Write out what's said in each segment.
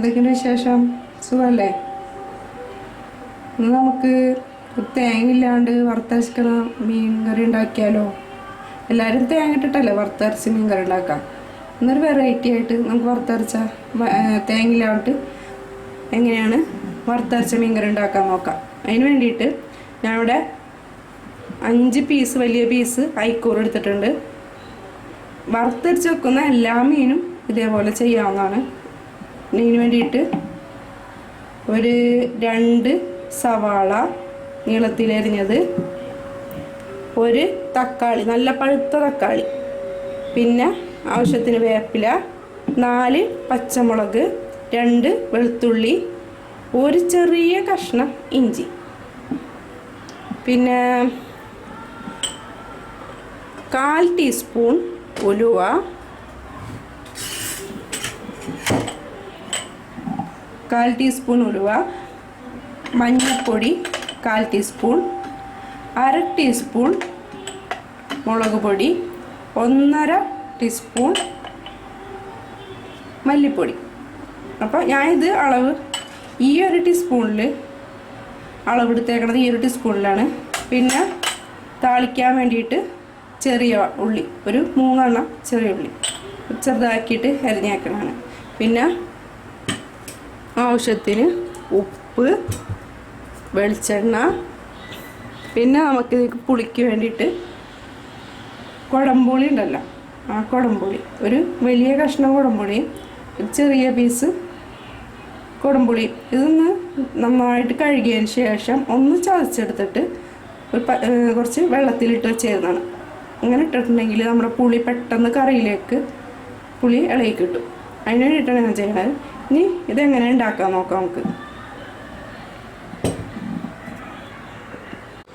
എന്തൊക്കെയുണ്ട് വിശേഷം? സുഖമല്ലേ ഇന്ന് നമുക്ക് തേങ്ങയില്ലാണ്ട് വറുത്തരച്ചിക്കണ മീൻ കറി ഉണ്ടാക്കിയാലോ? എല്ലാവരും തേങ്ങ ഇട്ടിട്ടല്ലേ വറുത്തരച്ച് മീൻ കറി ഉണ്ടാക്കാം? ഇന്നൊരു വെറൈറ്റി ആയിട്ട് നമുക്ക് വറുത്തരച്ച തേങ്ങയില്ലാണ്ട് എങ്ങനെയാണ് വറുത്തരച്ച മീൻ കറി ഉണ്ടാക്കാൻ നോക്കാം. അതിന് വേണ്ടിയിട്ട് ഞാനിവിടെ അഞ്ച് പീസ് വലിയ പീസ് ഐക്കൂർ എടുത്തിട്ടുണ്ട്. വറുത്തരച്ച് വെക്കുന്ന എല്ലാ മീനും ഇതേപോലെ ചെയ്യാവുന്നതാണ്. ഇതിന് വേണ്ടിയിട്ട് ഒരു രണ്ട് സവാള നീളത്തിലെറിഞ്ഞത് ഒരു തക്കാളി നല്ല പഴുത്ത തക്കാളി. പിന്നെ ആവശ്യത്തിന് വേപ്പില നാല് പച്ചമുളക് രണ്ട് വെളുത്തുള്ളി ഒരു ചെറിയ കഷ്ണം ഇഞ്ചി. പിന്നെ കാൽ ടീസ്പൂൺ ഉലുവ കാൽ ടീസ്പൂൺ ഉലുവ മഞ്ഞൾപ്പൊടി കാൽ ടീസ്പൂൺ അര ടീസ്പൂൺ മുളക് പൊടി ഒന്നര ടീസ്പൂൺ മല്ലിപ്പൊടി. അപ്പോൾ ഞാനിത് അളവ് ഈ ഒരു ടീസ്പൂണിൽ അളവെടുത്തേക്കണത് ഈ ഒരു ടീസ്പൂണിലാണ്. പിന്നെ താളിക്കാൻ വേണ്ടിയിട്ട് ചെറിയ ഉള്ളി ഒരു മൂന്നെണ്ണം ചെറിയ ഉള്ളി. ചെറുതാക്കിയിട്ട് എരിഞ്ഞേക്കണമാണ് പിന്നെ ആവശ്യത്തിന് ഉപ്പ് വെളിച്ചെണ്ണ പിന്നെ നമുക്ക് പുളിക്ക് വേണ്ടിയിട്ട് കുടംപുളി ഉണ്ടല്ലോ ആ കുടംപുളി. ഒരു വലിയ കഷ്ണം കുടംപുളി ഒരു ചെറിയ പീസ് കുടംപുളി. ഇതൊന്ന് നന്നായിട്ട് കഴുകിയതിന് ശേഷം ഒന്ന് ചതച്ചെടുത്തിട്ട് ഒരു കുറച്ച് വെള്ളത്തിലിട്ട് വെച്ചിരുന്നതാണ് അങ്ങനെ ഇട്ടിട്ടുണ്ടെങ്കിൽ നമ്മുടെ പുളി പെട്ടെന്ന് കറിയിലേക്ക് പുളി ഇളകി കിട്ടും. അതിന് വേണ്ടിയിട്ടാണ് ഞാൻ ചെയ്യണത് ഇനി ഇതെങ്ങനെ ഉണ്ടാക്കാൻ നോക്കാം നമുക്ക്.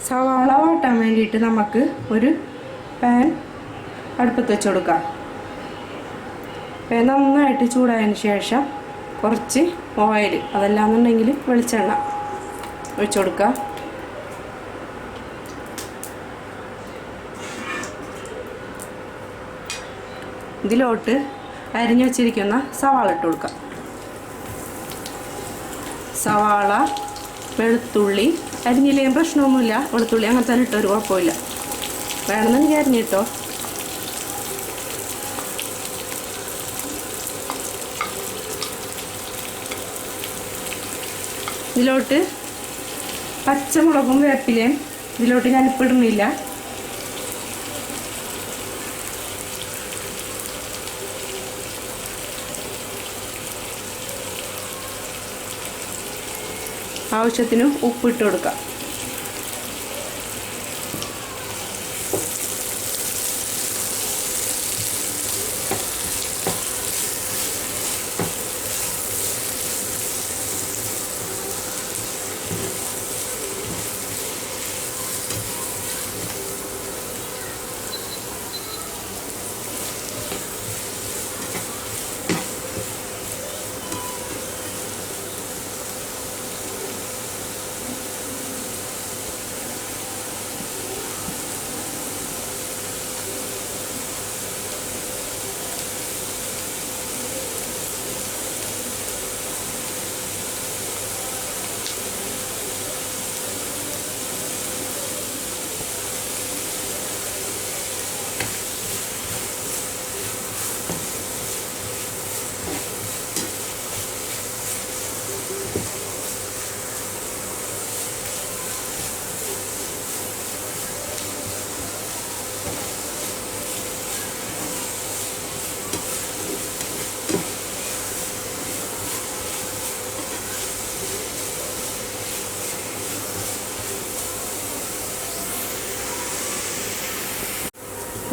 സവാള വാട്ടാൻ വേണ്ടിയിട്ട് നമുക്ക് ഒരു പാൻ അടുപ്പത്ത് വെച്ച് കൊടുക്കാം. പാൻ നന്നായിട്ട് ചൂടായതിന് ശേഷം കുറച്ച് ഓയിൽ അതല്ലാന്നുണ്ടെങ്കിൽ വെളിച്ചെണ്ണ ഒഴിച്ചു കൊടുക്കുക ഇതിലോട്ട് അരിഞ്ഞു വച്ചിരിക്കുന്ന സവാള ഇട്ട് കൊടുക്കാം. സവാള വെളുത്തുള്ളി അരിഞ്ഞില്ലെങ്കിൽ പ്രശ്നമൊന്നുമില്ല. വെളുത്തുള്ളി അങ്ങനെ തന്നെ ഇട്ടോ ഒരു കുഴപ്പമില്ല. വേണമെന്നുണ്ടെങ്കിൽ അരിഞ്ഞിട്ടോ ഇതിലോട്ട് പച്ചമുളകും വേപ്പിലയും ഇതിലോട്ട് ഞാൻ ഇപ്പം ഇടുന്നില്ല. ആവശ്യത്തിന് ഉപ്പിട്ട് കൊടുക്കാം.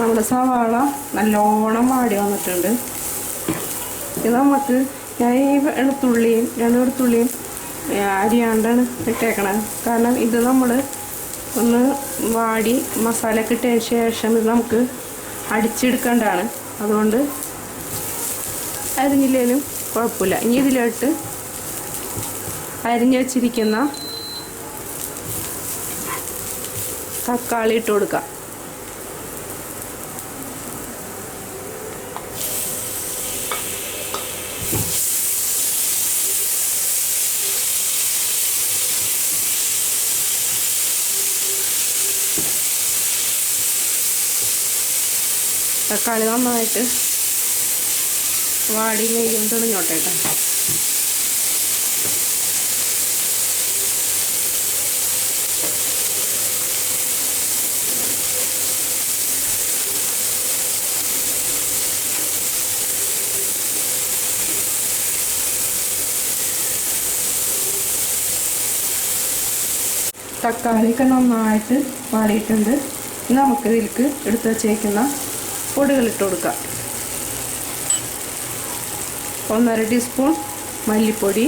നമ്മുടെ സവാള നല്ലോണം വാടി വന്നിട്ടുണ്ട്. ഇത് നമുക്ക് ഞാൻ ഈ വെളുത്തുള്ളിയും രണ്ട് വെളുത്തുള്ളിയും അരിയാണ്ടാണ് ഇട്ടേക്കണത്. കാരണം ഇത് നമ്മൾ ഒന്ന് വാടി മസാല കിട്ടിയതിന് ശേഷം ഇത് നമുക്ക് അടിച്ചെടുക്കേണ്ടതാണ്. അതുകൊണ്ട് അരിഞ്ഞില്ലേലും കുഴപ്പമില്ല. ഇനി ഇതിലോട്ട് അരിഞ്ഞു വച്ചിരിക്കുന്ന തക്കാളി ഇട്ട് കൊടുക്കാം. തക്കാളി നന്നായിട്ട് വാടി നെയ്യും തെളിഞ്ഞോട്ടെ കേട്ടോ. തക്കാളിയൊക്കെ നന്നായിട്ട് വാടിയിട്ടുണ്ട്. നമുക്ക് ഇതിലേക്ക് എടുത്ത് വച്ചേക്കുന്ന പൊടികൾ ഇട്ട് കൊടുക്കാം. ഒന്നര ടീസ്പൂൺ മല്ലിപ്പൊടി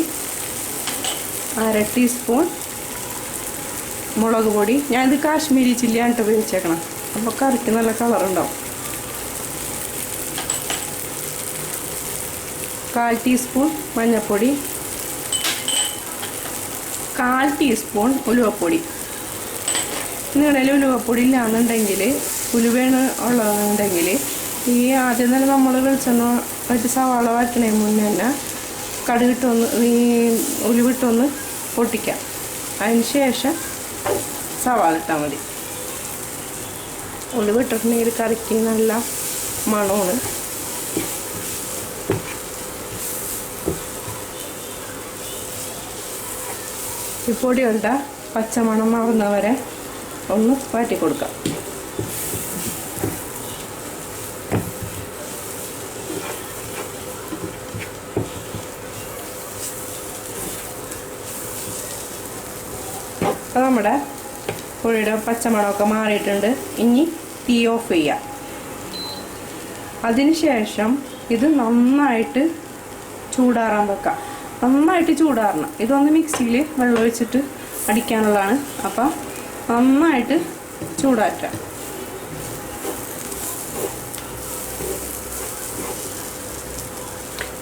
അര ടീസ്പൂൺ മുളക് പൊടി. ഞാനിത് കാശ്മീരി ചില്ലിയാണിട്ട് ഉപയോഗിച്ചേക്കണം. അപ്പോൾ കറിക്ക് നല്ല കളറുണ്ടാവും. കാൽ ടീസ്പൂൺ മഞ്ഞൾപ്പൊടി. കാൽ ടീസ്പൂൺ ഉലുവപ്പൊടി. നിങ്ങളിൽ ഉലുവപ്പൊടി ഇല്ലാന്നുണ്ടെങ്കിൽ ഉലുവയാണ് ഉള്ളതെന്നുണ്ടെങ്കിൽ ഈ ആദ്യം തന്നെ നമ്മൾ വെളിച്ചെണ്ണ മറ്റ് സവാള വഴറ്റണതിന് മുന്നേ തന്നെ കടുകിട്ടൊന്ന് ഈ ഉലുവിട്ടൊന്ന് പൊട്ടിക്കാം. അതിന് ശേഷം സവാള ഇട്ടാൽ മതി. ഉലുവിട്ടിട്ടുണ്ടെങ്കിൽ കറിക്ക് നല്ല മണമാണ്. ഈ പൊടികളുടെ പച്ചമണം മാറുന്നവരെ ഒന്ന് വാറ്റി കൊടുക്കാം. അപ്പോൾ നമ്മുടെ പുഴയുടെ പച്ചമണമൊക്കെ മാറിയിട്ടുണ്ട്. ഇനി തീ ഓഫ് ചെയ്യാം. അതിനുശേഷം ഇത് നന്നായിട്ട് ചൂടാറാൻ വെക്കാം. നന്നായിട്ട് ചൂടാറണം. ഇതൊന്ന് മിക്സിയിൽ വെള്ളമൊഴിച്ചിട്ട് അടിക്കാനുള്ളതാണ്. അപ്പം നന്നായിട്ട് ചൂടാറ്റാം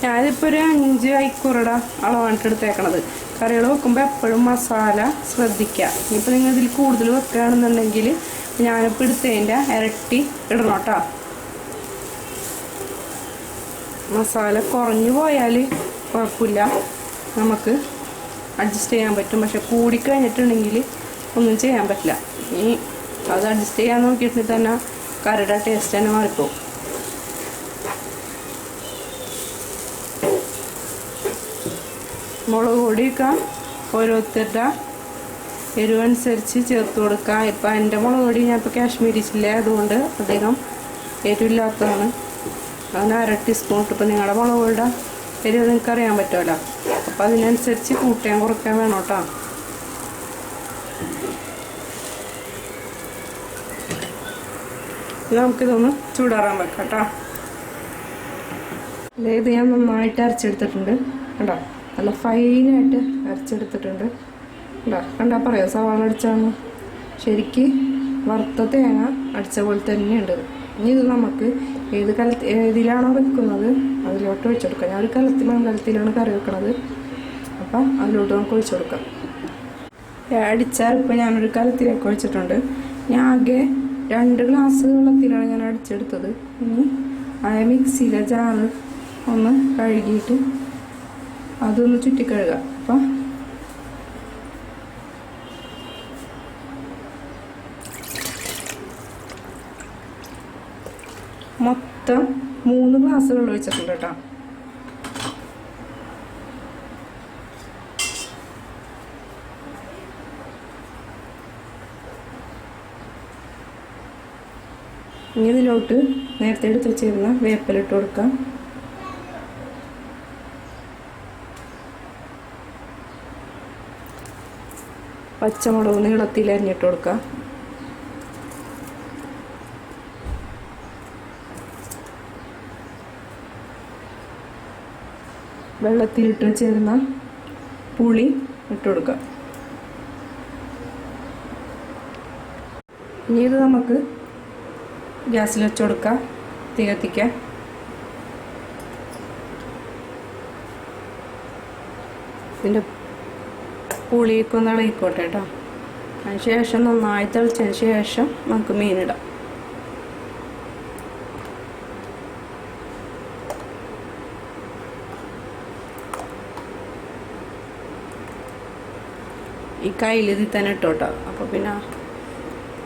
ഞാനിപ്പോൾ ഒരു അഞ്ച് ഐക്കൂറുടെ അളവാണ് എടുത്തേക്കണത്. കറികൾ വെക്കുമ്പോൾ എപ്പോഴും മസാല ശ്രദ്ധിക്കുക ഇനിയിപ്പോൾ നിങ്ങൾ ഇതിൽ കൂടുതൽ വെക്കുകയാണെന്നുണ്ടെങ്കിൽ ഞാനിപ്പോൾ എടുത്തതിന്റെ ഇരട്ടി ഇടണം കേട്ടോ മസാല കുറഞ്ഞു പോയാൽ കുഴപ്പമില്ല. നമുക്ക് അഡ്ജസ്റ്റ് ചെയ്യാൻ പറ്റും. പക്ഷെ കൂടിക്കഴിഞ്ഞിട്ടുണ്ടെങ്കിൽ ഒന്നും ചെയ്യാൻ പറ്റില്ല. ഇനി അത് അഡ്ജസ്റ്റ് ചെയ്യാൻ നോക്കിയിട്ട് തന്നെ കറിയുടെ ടേസ്റ്റ് തന്നെ മാറിപ്പോവും. മുളക് പൊടിയൊക്കെ ഓരോരുത്തരുടെ എരിവനുസരിച്ച് ചേർത്ത് കൊടുക്കുക. ഇപ്പം എന്റെ മുളക് പൊടി ഞാൻ ഇപ്പോൾ കാശ്മീരി ചില്ല അതുകൊണ്ട് അധികം എരിവില്ലാത്തതാണ്. അതിന് അര ടീസ്പൂൺ ഇട്ടിപ്പോൾ നിങ്ങളുടെ മുളക് പൊടിയുടെ എരിവ് നിങ്ങൾക്ക് അറിയാൻ പറ്റുമല്ലോ. അപ്പോൾ അതിനനുസരിച്ച് കൂട്ടാൻ കുറയ്ക്കാൻ വേണം കേട്ടോ. നമുക്കിതൊന്ന് ചൂടാറാൻ വെക്കാം കേട്ടോ. ഇത് ഞാൻ നന്നായിട്ട് അരച്ചെടുത്തിട്ടുണ്ട്. കണ്ടോ? നല്ല ഫൈനായിട്ട് അരച്ചെടുത്തിട്ടുണ്ട്. കണ്ടോ പറയാം? സവാള അടിച്ചാണ്. ശരിക്ക് വറുത്ത തേങ്ങ അടിച്ച പോലെ തന്നെയുണ്ട് ഇനി ഇത് നമുക്ക് ഏത് കലത്തി ഏതിലാണോ വെക്കുന്നത് അതിലോട്ട് ഒഴിച്ചു കൊടുക്കാം. ഞാൻ ഒരു കലത്തിൽ മൺകലത്തിലാണ് കറി വെക്കണത്. അപ്പം അതിലോട്ട് നമുക്ക് ഒഴിച്ചു കൊടുക്കാം. അടിച്ചാൽ ഇപ്പം ഞാനൊരു കലത്തിലേക്ക് ഒഴിച്ചിട്ടുണ്ട്. ഞാൻ ആകെ രണ്ട് ഗ്ലാസ് വെള്ളത്തിലാണ് ഞാൻ അടിച്ചെടുത്തത്. ഇനി ആ മിക്സിയിലെ ജാറ് ഒന്ന് കഴുകിയിട്ട് അതൊന്ന് ചുറ്റിക്കഴുകുക അപ്പം മൊത്തം മൂന്ന് ഗ്ലാസ് വെള്ളം ഒഴിച്ചിട്ടുണ്ട് കേട്ടോ. ഇനി ഇതിലോട്ട് നേരത്തെ എടുത്ത് വെച്ചിരുന്ന വേപ്പിലിട്ട് കൊടുക്കാം. പച്ചമുളക് നീളത്തിൽ അരിഞ്ഞിട്ട് കൊടുക്കാം. വെള്ളത്തിലിട്ട് ചേർന്ന പുളി ഇട്ട് കൊടുക്കാം. ഇനി ഇത് നമുക്ക് ഗ്യാസിൽ വെച്ച് കൊടുക്കാം. തീ ഇതിന്റെ പുളിയൊക്കെ ഒന്ന് ഇളകിക്കോട്ടെ കേട്ടോ അതിന് ശേഷം നന്നായി തിളച്ചതിന് ശേഷം നമുക്ക് മീനിടാം. ഈ കയ്യിൽ തന്നെ ഇട്ടോട്ടോ. അപ്പോൾ പിന്നെ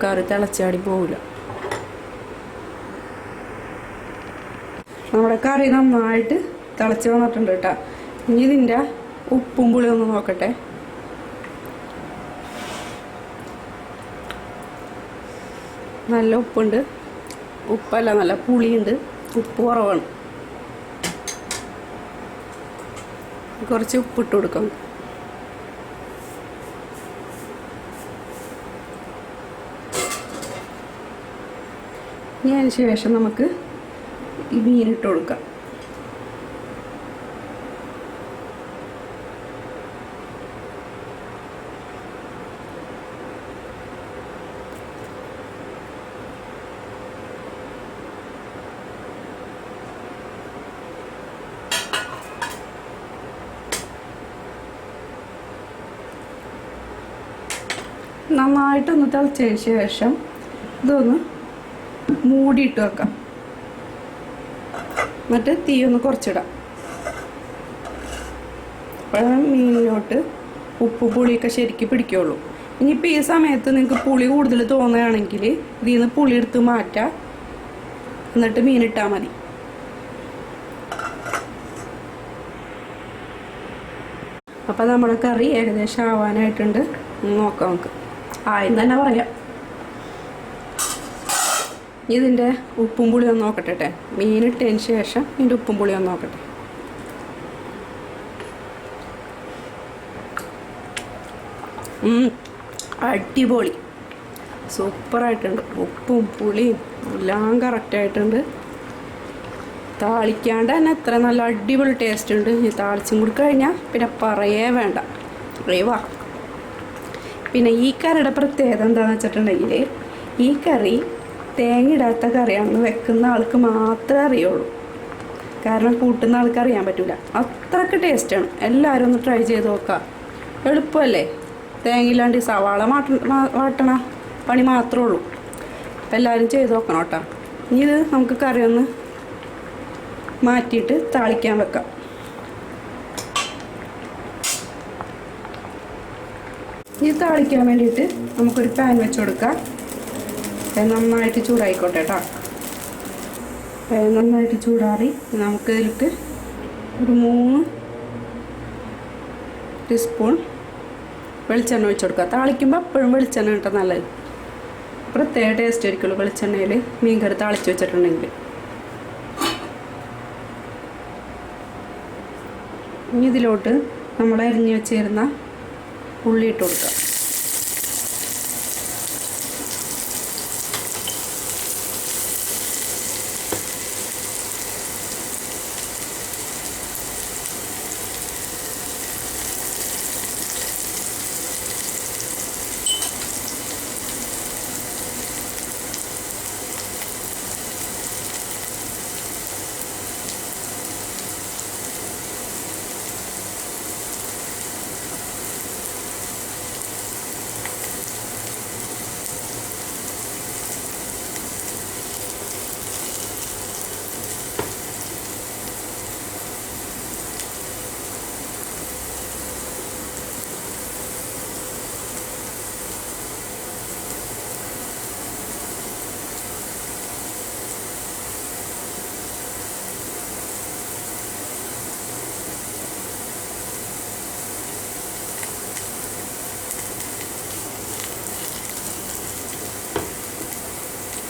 കറി തിളച്ചാടി പോവില്ല നമ്മുടെ കറി നന്നായിട്ട് തിളച്ച് വന്നിട്ടുണ്ട് കേട്ടോ ഇനി ഇതിന്റെ ഉപ്പും പുളിയും നോക്കട്ടെ. നല്ല ഉപ്പുണ്ട്. ഉപ്പല്ല നല്ല പുളിയുണ്ട്. ഉപ്പ് കുറവാണ്. കുറച്ച് ഉപ്പിട്ട് കൊടുക്കാം. ഇനി അതിന് ശേഷം നമുക്ക് ഈ മീനിട്ട് കൊടുക്കാം. നന്നായിട്ടൊന്ന് തിളച്ചതിന് ശേഷം ഇതൊന്ന് മൂടിയിട്ട് വെക്കാം. എന്നിട്ട് തീ ഒന്ന് കുറച്ചിടാം. അപ്പോഴാണ് മീനിലോട്ട് ഉപ്പ് പുളിയൊക്കെ ശരിക്ക് പിടിക്കുള്ളൂ. ഇനിയിപ്പോൾ ഈ സമയത്ത് നിങ്ങൾക്ക് പുളി കൂടുതൽ തോന്നുകയാണെങ്കിൽ ഇതിൽ നിന്ന് പുളി എടുത്ത് മാറ്റാം. എന്നിട്ട് മീനിട്ടാൽ മതി. അപ്പോൾ നമ്മുടെ കറി ഏകദേശം ആവാനായിട്ടുണ്ട്. നോക്കാം നമുക്ക്. ആയെന്ന് തന്നെ പറയാം? ഇതിന്റെ ഉപ്പും പുളി ഒന്ന് നോക്കട്ടെ ട്ടെ. മീനിട്ടതിന് ശേഷം ഇതിന്റെ ഉപ്പും പുളി ഒന്ന് നോക്കട്ടെ. അടിപൊളി. സൂപ്പറായിട്ടുണ്ട്. ഉപ്പും പുളിയും എല്ലാം കറക്റ്റായിട്ടുണ്ട്. താളിക്കാണ്ട് തന്നെ എത്ര നല്ല അടിപൊളി ടേസ്റ്റ് ഉണ്ട്. ഈ താളിച്ചും കൂടി കഴിഞ്ഞാൽ പിന്നെ പറയേ വേണ്ട. അറിയുവാ പിന്നെ ഈ കറിയുടെ പ്രത്യേകത എന്താണെന്ന് വെച്ചിട്ടുണ്ടെങ്കിൽ ഈ കറി തേങ്ങ ഇടാത്ത കറിയാണെന്ന് വെക്കുന്ന ആൾക്ക് മാത്രമേ അറിയുള്ളൂ. കാരണം കൂട്ടുന്ന ആൾക്ക് അറിയാൻ പറ്റില്ല അത്രയ്ക്ക് ടേസ്റ്റാണ് എല്ലാവരും ഒന്ന് ട്രൈ ചെയ്ത് നോക്കുക എളുപ്പമല്ലേ? തേങ്ങയില്ലാണ്ട് സവാള മാട്ട വാട്ടണ പണി മാത്രമേ ഉള്ളൂ. അപ്പം എല്ലാവരും ചെയ്ത് നോക്കണം കേട്ടോ. ഇനി ഇത് നമുക്ക് കറിയൊന്ന് മാറ്റിയിട്ട് താളിക്കാൻ വെക്കാം. ഇത് താളിക്കാൻ വേണ്ടിയിട്ട് നമുക്കൊരു പാൻ വെച്ച് കൊടുക്കാം. നന്നായിട്ട് ചൂടായിക്കോട്ടെ കേട്ടോ നന്നായിട്ട് ചൂടാറി നമുക്ക് ഒരു മൂന്ന് ടീസ്പൂൺ വെളിച്ചെണ്ണ വെച്ച് കൊടുക്കുക താളിക്കുമ്പോൾ എപ്പോഴും വെളിച്ചെണ്ണ കിട്ടാൻ നല്ലത്. പ്രത്യേക ടേസ്റ്റ് ആയിരിക്കുള്ളൂ വെളിച്ചെണ്ണയിൽ മീൻ കറി താളിച്ച് വെച്ചിട്ടുണ്ടെങ്കിൽ. ഇനി ഇതിലോട്ട് നമ്മൾ അരിഞ്ഞ് വെച്ചിരുന്ന ഉള്ളി ഇട്ട് കൊടുക്കുക.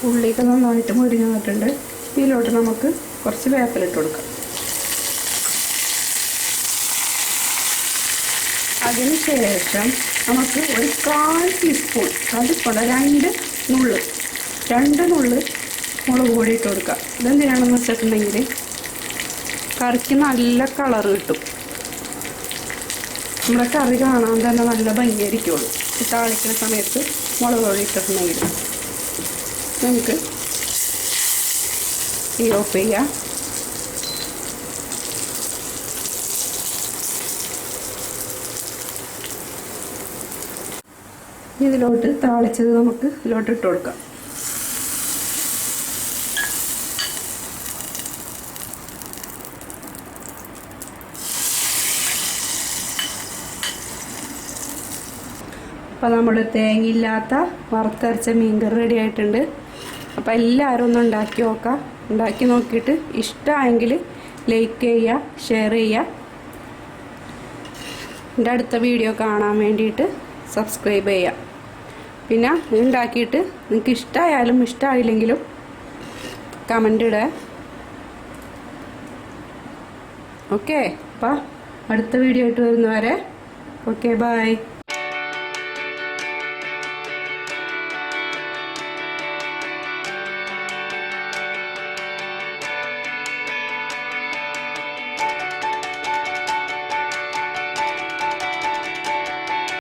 ഉള്ളിയൊക്കെ നന്നായിട്ട് മുരിഞ്ഞ് വന്നിട്ടുണ്ട്. ഇതിലോട്ട് നമുക്ക് കുറച്ച് വേപ്പിലിട്ട് കൊടുക്കാം. അതിനുശേഷം നമുക്ക് ഒരു കാൽ ടീസ്പൂൺ അതിപ്പോൾ രണ്ട് നുള്ള് രണ്ട് നുള്ള് മുളക് പൊടി ഇട്ട് കൊടുക്കുക ഇതെന്തിനാണെന്ന് വെച്ചിട്ടുണ്ടെങ്കിൽ കറിക്ക് നല്ല കളർ കിട്ടും. നമ്മുടെ കറി കാണാൻ തന്നെ നല്ല ഭംഗിയായിരിക്കുള്ളൂ. താളിക്കുന്ന സമയത്ത് മുളക് പൊടി ഇട്ടിട്ടുണ്ടെങ്കിൽ നമുക്ക് ഈ ഓഫ് ചെയ്യാം. ഇതിലോട്ട് താളിച്ചത് നമുക്ക് ഇതിലോട്ട് ഇട്ട് കൊടുക്കാം. അപ്പോൾ നമ്മുടെ തേങ്ങയില്ലാത്ത വറുത്തരച്ച മീൻകറി റെഡി ആയിട്ടുണ്ട്. അപ്പോൾ എല്ലാവരും ഒന്ന് ഉണ്ടാക്കി നോക്കാം. ഉണ്ടാക്കി നോക്കിയിട്ട് ഇഷ്ടമായെങ്കിൽ ലൈക്ക് ചെയ്യുക ഷെയർ ചെയ്യുക. എന്റെ അടുത്ത വീഡിയോ കാണാൻ വേണ്ടിയിട്ട് സബ്സ്ക്രൈബ് ചെയ്യുക. പിന്നെ ഉണ്ടാക്കിയിട്ട് നിങ്ങൾക്ക് ഇഷ്ടമായാലും ഇഷ്ടമായില്ലെങ്കിലും കമന്റ് ഇടുക. ഓക്കെ അപ്പം അടുത്ത വീഡിയോ ആയിട്ട് വരുന്നവരെ ഓക്കെ ബൈ